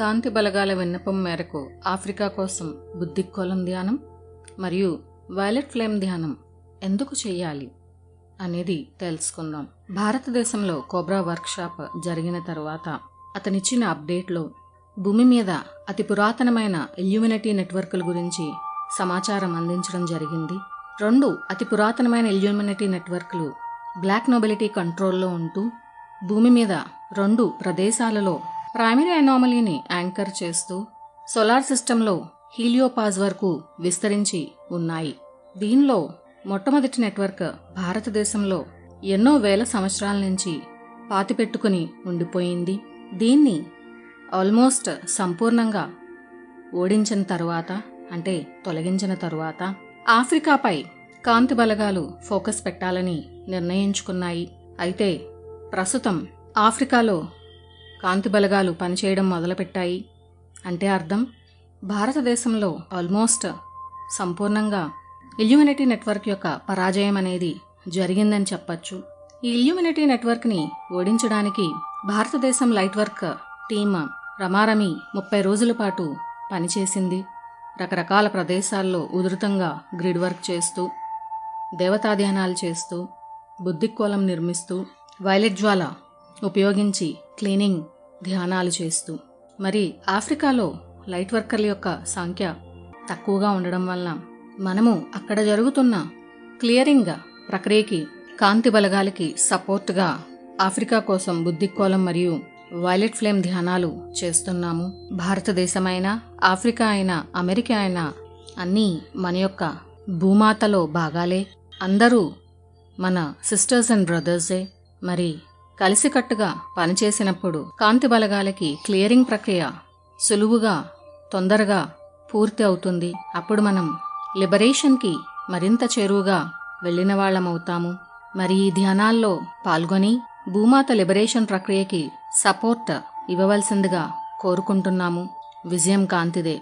కాంతి బలగాల విన్నపం మేరకు ఆఫ్రికా కోసం బుద్ధికోలం ధ్యానం మరియు వైలెట్ ఫ్లేమ్ ధ్యానం ఎందుకు చేయాలి అనేది తెలుసుకుందాం. భారతదేశంలో కోబ్రా వర్క్షాప్ జరిగిన తర్వాత అతనిచ్చిన అప్డేట్లో భూమి మీద అతి పురాతనమైన ఇల్యూమినిటీ నెట్వర్క్ల గురించి సమాచారం అందించడం జరిగింది. రెండు అతి పురాతనమైన ఇల్యూమినిటీ నెట్వర్క్లు బ్లాక్ నొబిలిటీ కంట్రోల్లో ఉంటూ భూమి మీద రెండు ప్రదేశాలలో ప్రైమరీ అనామలీని యాంకర్ చేస్తూ సోలార్ సిస్టంలో హీలియోపాజ్ వరకు విస్తరించి ఉన్నాయి. దీనిలో మొట్టమొదటి నెట్వర్క్ భారతదేశంలో ఎన్నో వేల సంవత్సరాల నుంచి పాతిపెట్టుకుని ఉండిపోయింది. దీన్ని ఆల్మోస్ట్ సంపూర్ణంగా ఓడించిన తరువాత అంటే తొలగించిన తరువాత ఆఫ్రికాపై కాంతి బలగాలు ఫోకస్ పెట్టాలని నిర్ణయించుకున్నాయి. అయితే ప్రస్తుతం ఆఫ్రికాలో కాంతి బలగాలు పనిచేయడం మొదలుపెట్టాయి. అంటే అర్థం? భారతదేశంలో ఆల్మోస్ట్ సంపూర్ణంగా ఇల్యూమినిటీ నెట్వర్క్ యొక్క పరాజయం అనేది జరిగిందని చెప్పచ్చు. ఈ ఇల్యూమినిటీ నెట్వర్క్ని ఓడించడానికి భారతదేశం లైట్ వర్క్ టీమ్ రమారమి ముప్పై రోజుల పాటు పనిచేసింది. రకరకాల ప్రదేశాల్లో ఉధృతంగా గ్రిడ్ వర్క్ చేస్తూ దేవతాధ్యానాలు చేస్తూ బుద్ధికోలం నిర్మిస్తూ వైలెట్ జ్వాల ఉపయోగించి క్లీనింగ్ ధ్యానాలు చేస్తూ. మరి ఆఫ్రికాలో లైట్ వర్కర్ల యొక్క సంఖ్య తక్కువగా ఉండడం వలన మనము అక్కడ జరుగుతున్న క్లియరింగ్ ప్రక్రియకి కాంతి బలగాలకి సపోర్ట్గా ఆఫ్రికా కోసం బుద్ధికోలం మరియు వైలెట్ ఫ్లేమ్ ధ్యానాలు చేస్తున్నాము. భారతదేశమైనా ఆఫ్రికా అయినా అమెరికా అయినా అన్నీ మన యొక్క భూమాతలో భాగాలే. అందరూ మన సిస్టర్స్ అండ్ బ్రదర్సే మరి కలిసికట్టుగా పనిచేసినప్పుడు కాంతి బలగాలకి క్లియరింగ్ ప్రక్రియ సులువుగా తొందరగా పూర్తి అవుతుంది. అప్పుడు మనం లిబరేషన్కి మరింత చేరువుగా వెళ్ళిన వాళ్ళమవుతాము. మరి ఈ ధ్యానాల్లో పాల్గొని భూమాత లిబరేషన్ ప్రక్రియకి సపోర్ట్ ఇవ్వవలసిందిగా కోరుకుంటున్నాము. విజయం కాంతిదే.